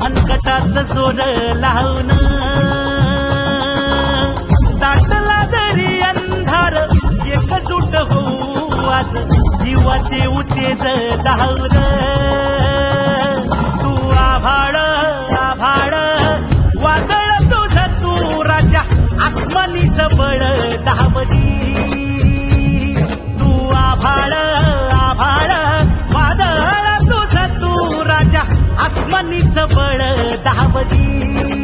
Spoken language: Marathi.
मनकटाचं सोर लावून दाटला जरी अंधार एकजूट होऊ आज दिवा देऊ तेज धावर तू आभाळ आभाळ वादळ तुझ तू राजा आसमानीच बळ धावली वादळ तुझ